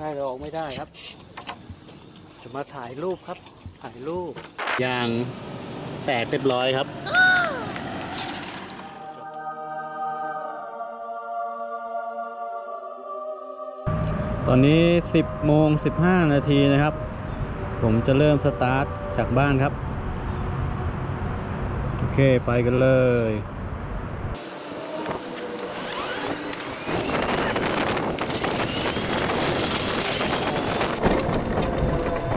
ได้หรือออกไม่ได้ครับ จะมาถ่ายรูปครับ ถ่ายรูปยางแตกเรียบร้อยครับตอนนี้ 10โมง15 นาทีนะครับ ผมจะเริ่มสตาร์ทจากบ้านครับ โอเค ไปกันเลย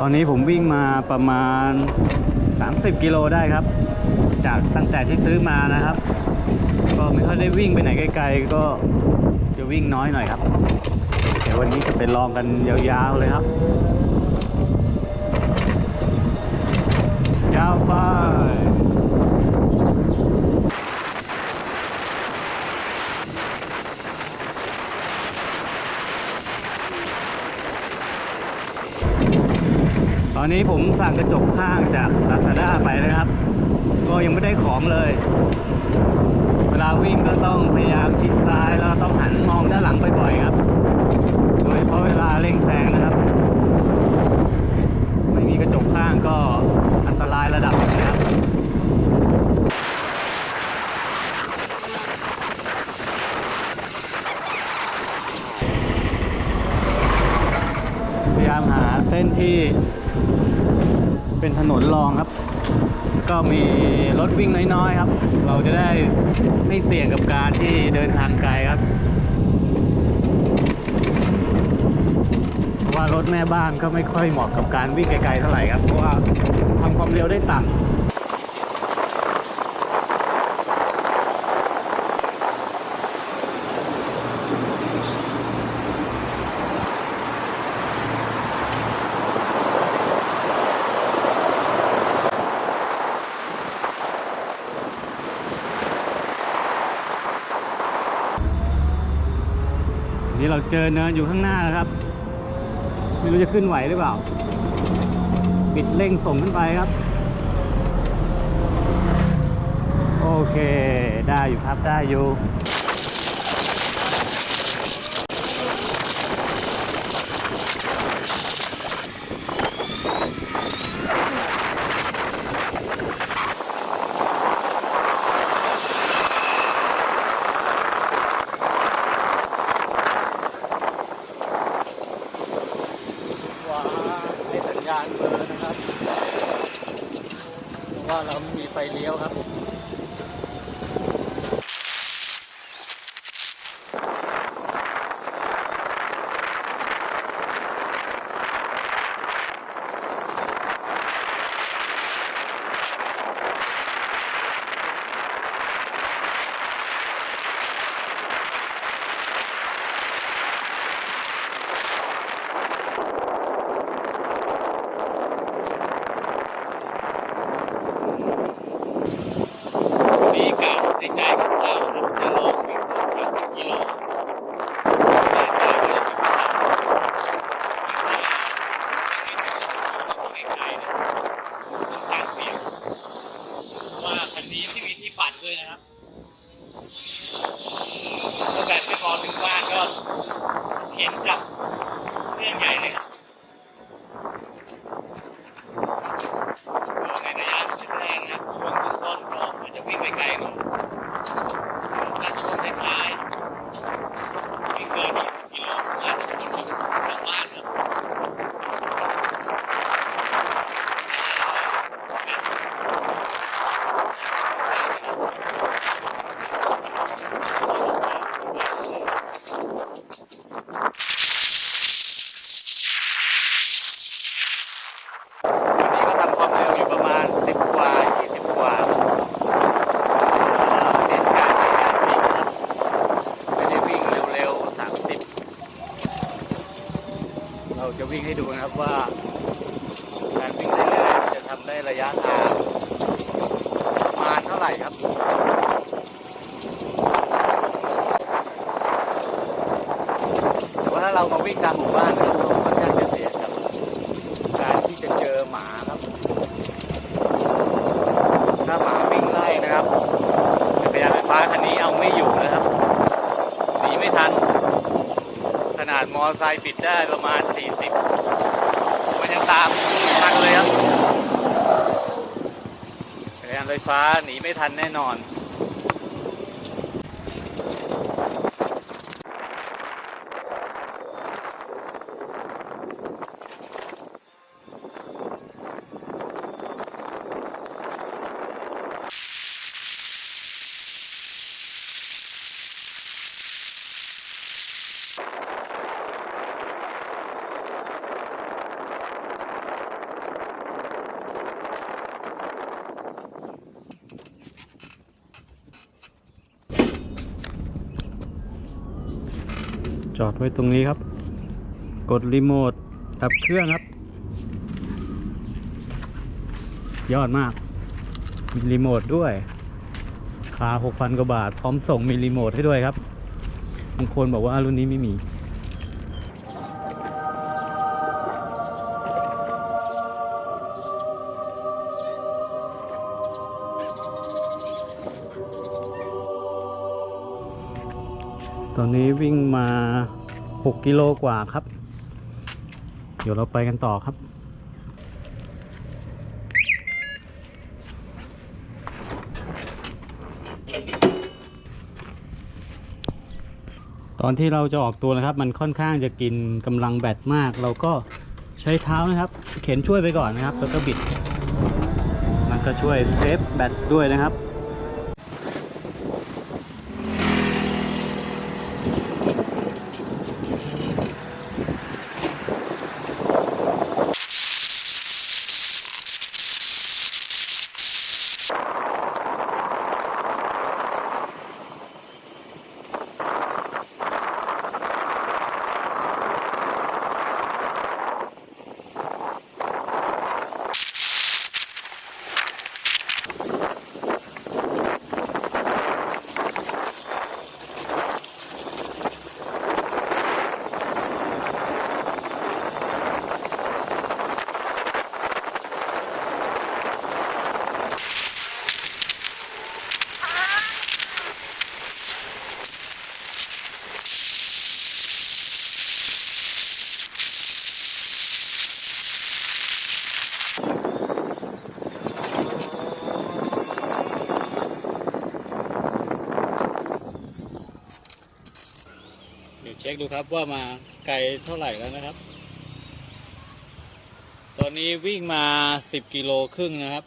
อนนี้ผมวิ่งมาประมาณ 30 กิโลได้ครับ จากตั้งแต่ที่ซื้อมานะครับ ก็ไม่ค่อยได้วิ่งไปไหนไกลๆ ก็จะวิ่งน้อยหน่อยครับเดี๋ยววันนี้จะไปลองกันยาวๆเลยครับ ยาวไป ต อนนี้ผมสั่งกระจกข้างจากลาซาด้าไปนะครับ ก็ยังไม่ได้ของเลย เวลาวิ่งก็ต้องพยายามชิดซ้ายแล้วก็ต้องหันมองด้านหลังบ่อยๆครับ โดยเฉพาะเวลาเร่งแซงนะครับ ไม่มีกระจกข้างก็อันตรายระดับหนึงนะครับ พยายามหาเส้นที่เป็นถนนรองครับ ก็มีรถวิ่ง น้อยๆครับ เราจะได้ไม่เสี่ยงกับการที่เดินทางไกลครับว่ารถแม่บ้านก็ไม่ค่อยเหมาะกับการวิ่งไกลๆเท่าไหร่ครับ เพราะว่าทำความเร็วได้ต่ำ นี่ เจอเนินอยู่ข้างหน้าครับ ไม่รู้จะขึ้นไหวหรือเปล่าปิดเร่งส่งขึ้นไปครับ โอเค ได้อยู่ครับได้อยู่ เราจะวิ่งให้ดูนะครับว่า การวิ่งเรื่อยๆจะทำได้ระยะทางประมาณเท่าไหร่ครับแต่ว่าถ้าเรามาวิ่งตามหมู่บ้านนะครับเราค่อนข้างจะเสียงครับการที่จะเจอหมาครับ ถ้าหมาวิ่งไล่นะครับจักรยานไฟฟ้าคันนี้เอาไม่อยู่นะครับหนีไม่ทันขนาดมอไซค์ปิดได้ประมาณ ตามมันเลยครับจักรยานไฟฟ้าหนีไม่ทันแน่นอน จอดไว้ตรงนี้ครับ กดรีโมทดับเครื่องครับ ยอดมาก มีรีโมทด้วย คา 6,000 กว่าบาท พร้อมส่งมีรีโมทให้ด้วยครับบางคนบอกว่ารุ่นนี้ไม่มี ตอนนี้วิ่งมา 6 กิโลกว่าครับ เดี๋ยวเราไปกันต่อครับตอนที่เราจะออกตัวนะครับ มันค่อนข้างจะกินกำลังแบตมาก เราก็ใช้เท้านะครับ เข็นช่วยไปก่อนนะครับ แล้วก็บิด มันก็ช่วยเซฟแบตด้วยนะครับ เช็คดูครับว่ามาไกลเท่าไหร่แล้วนะครับ ตอนนี้วิ่งมา10กิโลครึ่งนะครับ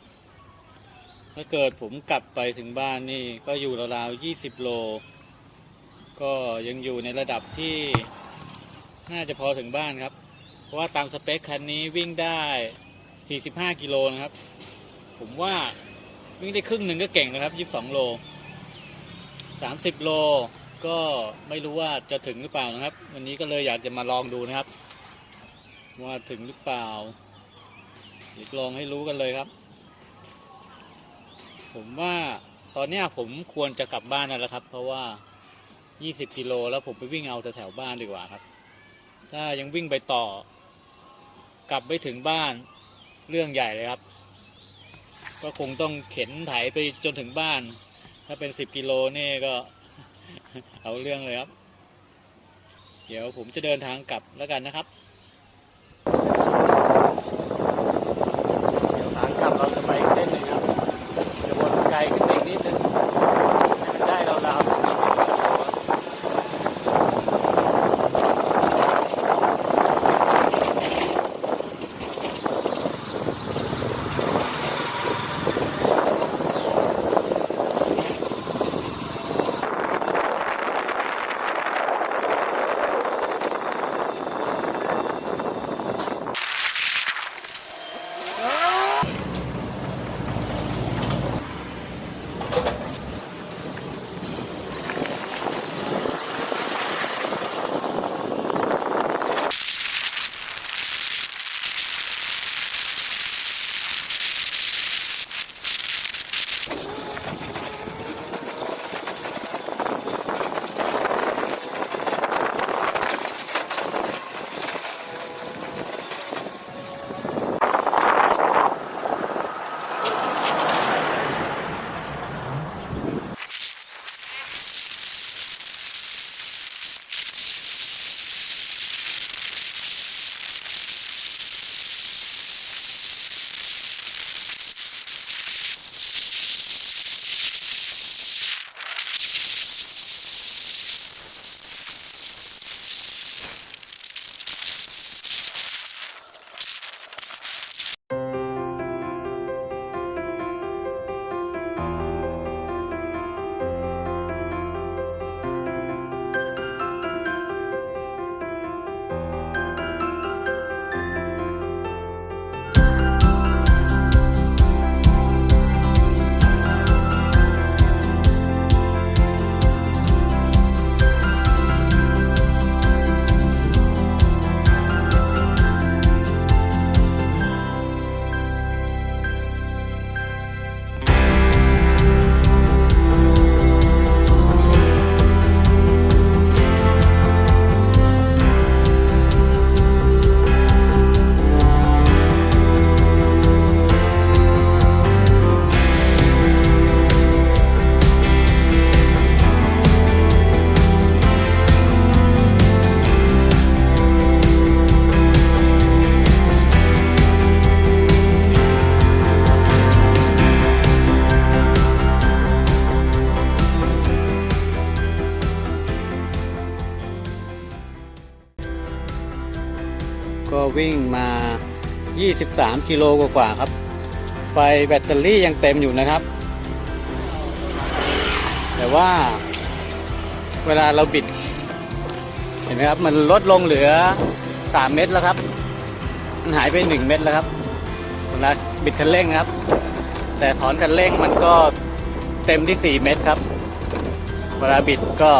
ถ้าเกิดผมกลับไปถึงบ้านนี่ก็อยู่ราวๆ20โล ก็ยังอยู่ในระดับที่น่าจะพอถึงบ้านครับ เพราะว่าตามสเปคคันนี้วิ่งได้ 45 กิโลนะครับ ผมว่าวิ่งได้ครึ่งหนึ่งก็เก่งนะครับ 22 โล 30 โล ก็ไม่รู้ว่าจะถึงหรือเปล่านะครับ วันนี้ก็เลยอยากจะมาลองดูนะครับ ว่าถึงหรือเปล่าเดี๋ยวลองให้รู้กันเลยครับ ผมว่าตอนนี้ผมควรจะกลับบ้านนั่นแหละครับ เพราะว่า 20 กิโลแล้วผมไปวิ่งเอาแต่แถวบ้านดีกว่าครับ ถ้ายังวิ่งไปต่อ กลับไม่ถึงบ้านเรื่องใหญ่เลยครับ ก็คงต้องเข็นไถไปจนถึงบ้าน ถ้าเป็น 10 กิโลนี่ก็ เอาเรื่องเลยครับ เดี๋ยวผมจะเดินทางกลับแล้วกันนะครับ 23 กิโลกว่าๆครับ ไฟแบตเตอรี่ยังเต็มอยู่นะครับ แต่ว่าเวลาเราบิด เห็นไหมครับ มันลดลงเหลือ 3 เม็ดแล้วครับ มันหายไป 1 เม็ดแล้วครับเวลาบิดคันเร่งครับ แต่ถอนคันเร่งมันก็เต็มที่ 4 เม็ดครับ เวลาบิดก็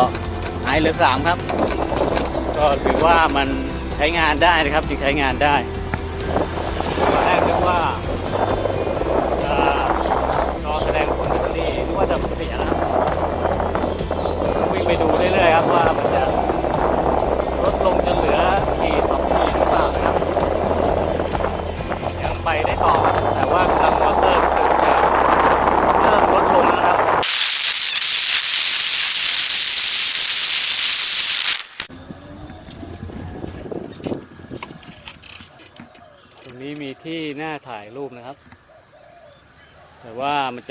หายเหลือ 3 ครับ ก็ถือว่ามันใช้งานได้นะครับยังใช้งานได้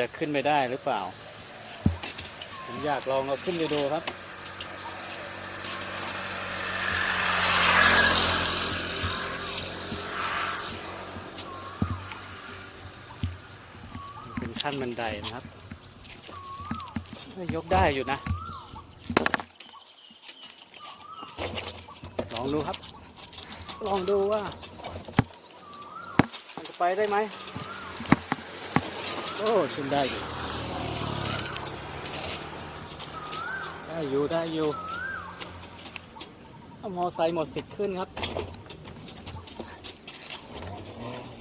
จะขึ้นไปได้หรือเปล่า ผมอยากลองเอาขึ้นไปดูครับเป็นขั้นบันไดนะครับ ยกได้อยู่นะลองดูครับ ลองดูว่า มันจะไปได้ไหม โอ้ขึ้นได้อยู่ได้อยู่ได้อยู่เอามอไซค์หมดสิทธิ์ขึ้นครับ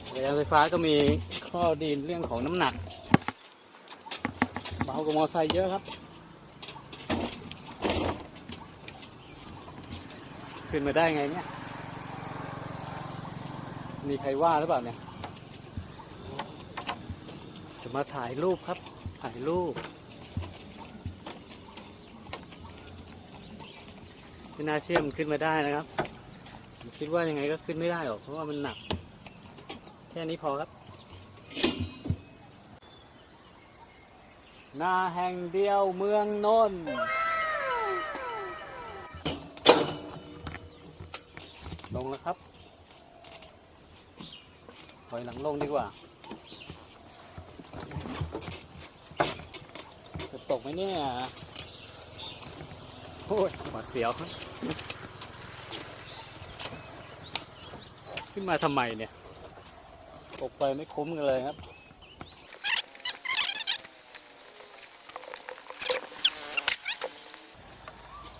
จักรยานไฟฟ้าก็มีข้อดีเรื่องของน้ำหนักเบากว่ามอไซค์เยอะครับ ขึ้นมาได้ไงเนี่ย มีใครว่าหรือเปล่าเนี่ย มาถ่ายรูปครับ ถ่ายรูป ไม่น่าเชื่อมขึ้นมาได้นะครับ ผมคิดว่ายังไงก็ขึ้นไม่ได้หรอก เพราะว่ามันหนัก แค่นี้พอครับ นาแห่งเดียวเมืองนนท์ลงแล้วครับ ถอยหลังลงดีกว่า จะต กไหมเนี่ยโอ้ยหวาดเสียว ขึ้นมาทำไมเนี่ย ตกไปไม่คุ้มกันเลยครับ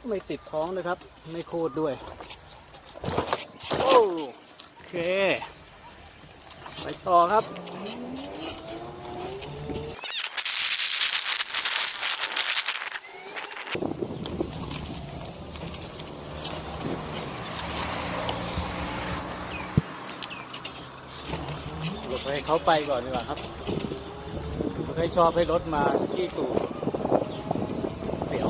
ไม่ติดท้องเลยครับ ไม่โคตรด้วย โอเค ไปต่อครับ หลบให้เขาไปก่อนดีกว่าครับไม่ค่อยชอบให้รถมาจี้ตู่ดเสียว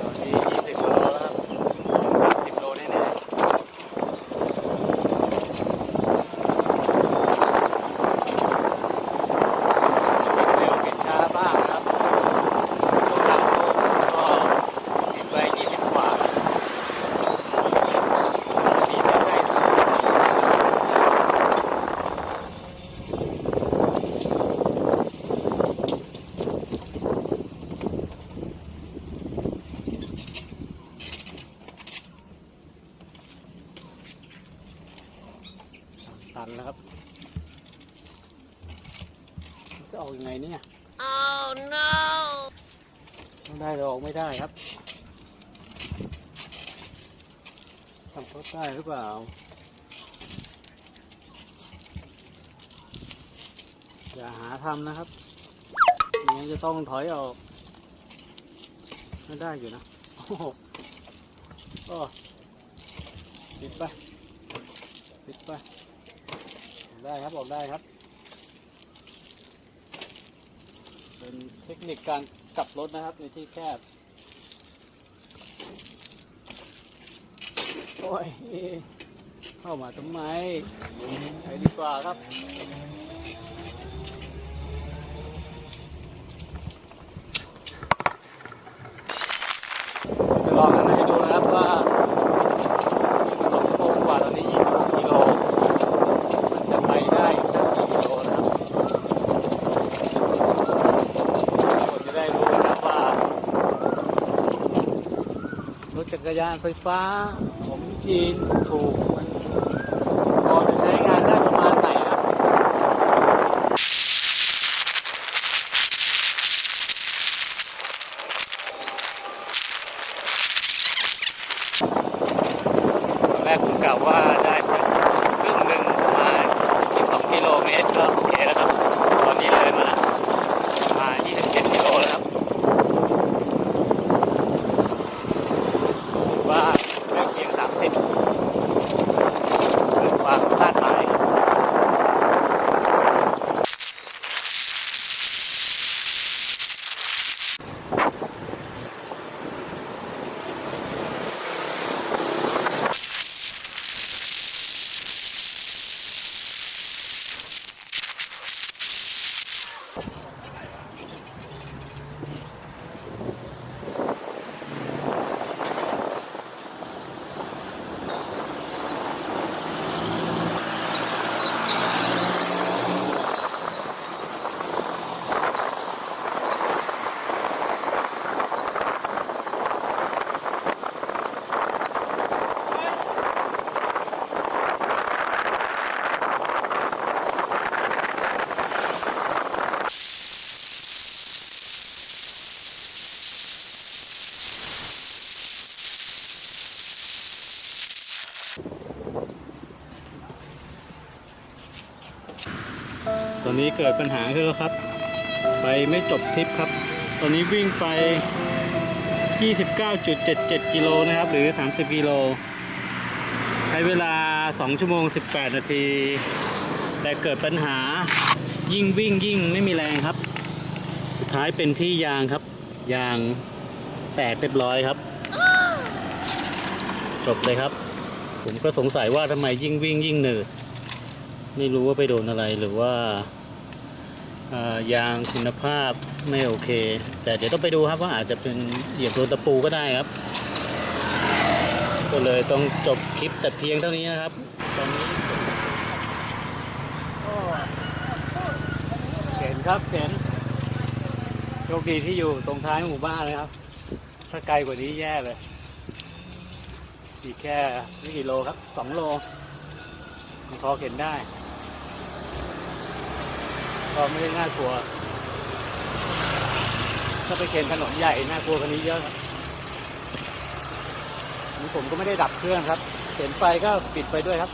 ตอนนี้ 20 โลแล้วครับ ถึง 30 โลแน่ๆเร็วปิดช้าบ้างนะครับช่วงหลังก็ติดไป20 กว่านี่ใกล้ๆตันแล้วครับ จะออกยังไงเนี่ย Oh no! ไม่ได้หรอกไม่ได้ครับ ทำเขาได้หรือเปล่า อย่าหาทำนะครับงั้นจะต้องถอยออก ไม่ได้อยู่นะ โอ้โหโอ้ปิดไปปิดไปได้ครับออกได้ครับ เป็นเทคนิคการกลับรถนะครับในที่แคบ อ้ย เข้ามาทำไมไปดีกว่าครับจะลองกันให้ดูนะครับว่าอีกสองชั่วโมงกว่าตอนนี้26กิโลมันจะไปได้อีกสักกี่กิโลนะครับผมจะได้รู้กันนะว่ารถจักรยานไฟฟ้า จีนถูกๆมันพอจะใช้งานได้ประมาณไหนครับ ตอนแรกผมกะว่าได้สักครึ่งหนึ่งประมาณอีกสองกิโลเมตรก็โอเคแล้วครับ ตอนนี้เลยมาแล้วประมาณ27กิโลแล้วครับถือว่าใกล้เคียง30เกินความคาดหมาย ตอนนี้เกิดปัญหาขึ้นแล้วครับ ไปไม่จบทริปครับ ตอนนี้วิ่งไป 29.77 กิโลนะครับ หรือ 30 กิโล ใช้เวลา 2 ชั่วโมง 18 นาที แต่เกิดปัญหายิ่งวิ่งยิ่งไม่มีแรงครับ สุดท้ายเป็นที่ยางครับ ยางแตกเรียบร้อยครับ จบเลยครับ ผมก็สงสัยว่าทำไมยิ่งวิ่งยิ่งเหนื่อย ไม่รู้ว่าไปโดนอะไรหรือว่ายางคุณภาพไม่โอเค แต่เดี๋ยวต้องไปดูครับว่าอาจจะเป็นเหยียบโดนตะปูก็ได้ครับ ก็เลยต้องจบคลิปแต่เพียงเท่านี้นะครับตอนนี้เข็นครับเข็นโชคดีที่อยู่ตรงท้ายหมู่บ้านนะครับ ถ้าไกลกว่านี้แย่เลยอีกแค่ไม่กี่โลครับสองโลมันพอเข็นได้ ก็ไม่ได้น่ากลัว ถ้าไปเข็นถนนใหญ่น่ากลัวกว่านี้เยอะครับนี่ผมก็ไม่ได้ดับเครื่องครับเข็นไปก็ปิดไปด้วยครับ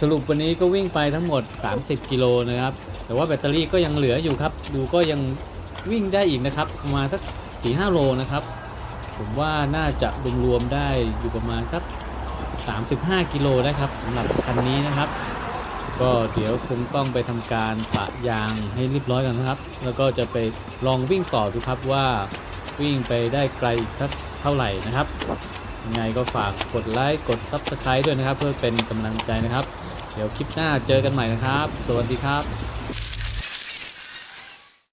สรุปวันนี้ก็วิ่งไปทั้งหมด 30 กิโลนะครับ แต่ว่าแบตเตอรี่ก็ยังเหลืออยู่ครับ ดูก็ยังวิ่งได้อีกนะครับ ประมาณสัก4 5โลนะครับ ผมว่าน่าจะรวมๆได้อยู่ประมาณสัก 35 กิโลนะครับสำหรับคันนี้นะครับ ก็เดี๋ยวคงต้องไปทำการปะยางให้เรียบร้อยกันนะครับ แล้วก็จะไปลองวิ่งต่อดูครับว่าวิ่งไปได้ไกลอีกสักเท่าไหร่นะครับยังไงก็ฝากกดไลค์กด Subscribe ด้วยนะครับ เพื่อเป็นกำลังใจนะครับ เดี๋ยวคลิปหน้าเจอกันใหม่นะครับ สวัสดีครับ